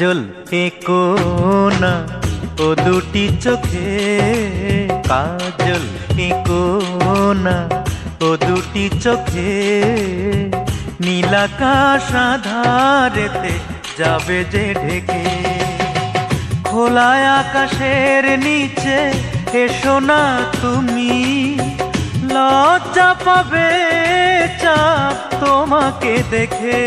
কাজল এঁকো না, ও দুটি চোখে কাজল এঁকো না, ও দুটি চোখে নীলাকাশ আধারেতে যাবে যে ঢেকে। খোলা আকাশের নিচে এসো না তুমি, লজ্জা পাবে চাপ তোমাকে দেখে।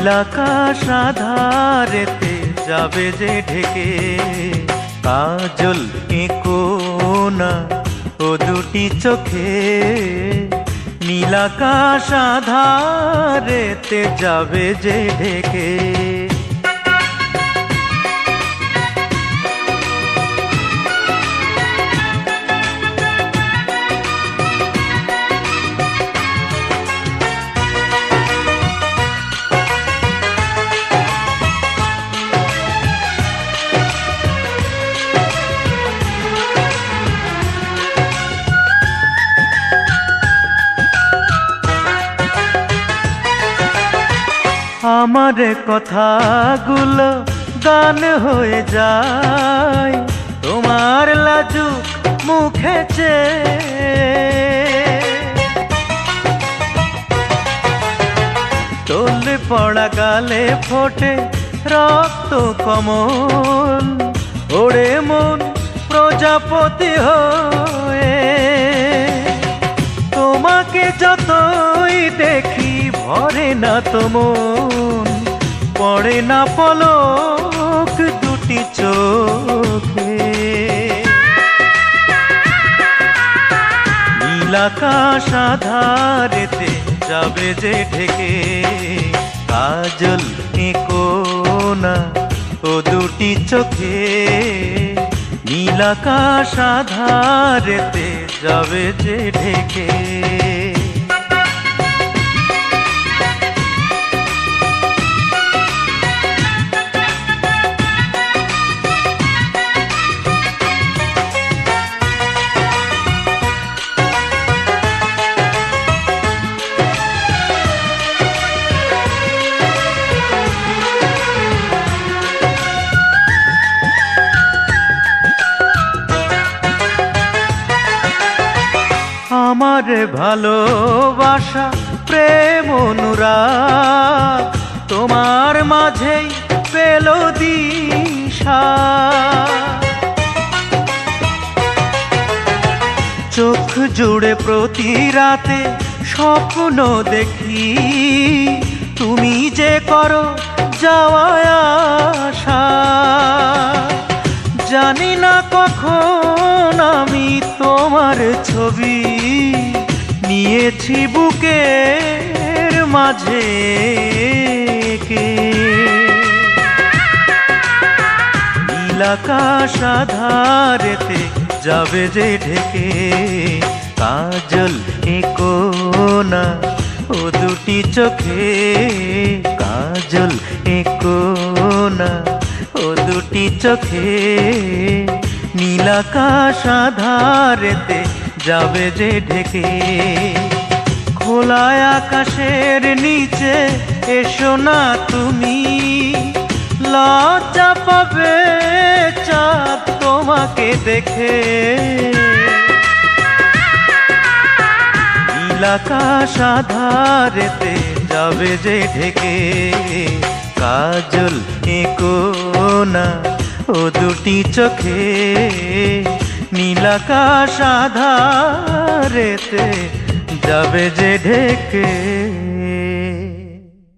নীলাকাশ আধারেতে যাবে যে ঢেকে, কাজল এঁকো না ও দুটি চোখে। নীলাকাশ আধারেতে যাবে যে ঢেকে। আমার কথাগুলো গান হয়ে যায়, তোমার লাজুক মুখেছে তোলে পড়া গালে ফোটে রক্ত কমল, ওড়ে মন প্রজাপতি হয়ে। তোমাকে যতই দেখি ভরে না তো মন, পড়ে না পলক দুটি চোখে। নীলাকাশ আধারেতে যাবে যে ঢেকে, কাজল এঁকো না ও দুটি চোখে। নীলাকাশ আধারেতে যাবে যে ঢেকে। আমার ভালোবাসা, প্রেম অনুরাগ, তোমার মাঝেই পেল দিশা। চোখ জুড়ে প্রতি রাতে স্বপ্ন দেখি, তুমি যে করো যাওয়া আসা জানি না কখন আমি তোমার ছবি নিয়েছি বুকের মাঝে কে। নীলাকাশ আধারেতে যাবে যে ঢেকে, কাজল এঁকো না ও দুটি চোখে। কাজল এঁকো না ও দুটি চোখে। নীলাকাশ আধারেতে যাবে যে ঢেকে। খোলা আকাশের নিচে এসো না তুমি। লজ্জা পাবে চাঁদ তোমাকে দেখে। নীলাকাশ আধারেতে যাবে যে ঢেকে। কাজল এঁকো না ও দুটি চোখে। নীলাকাশ আধারেতে যাবে যে ঢেকে।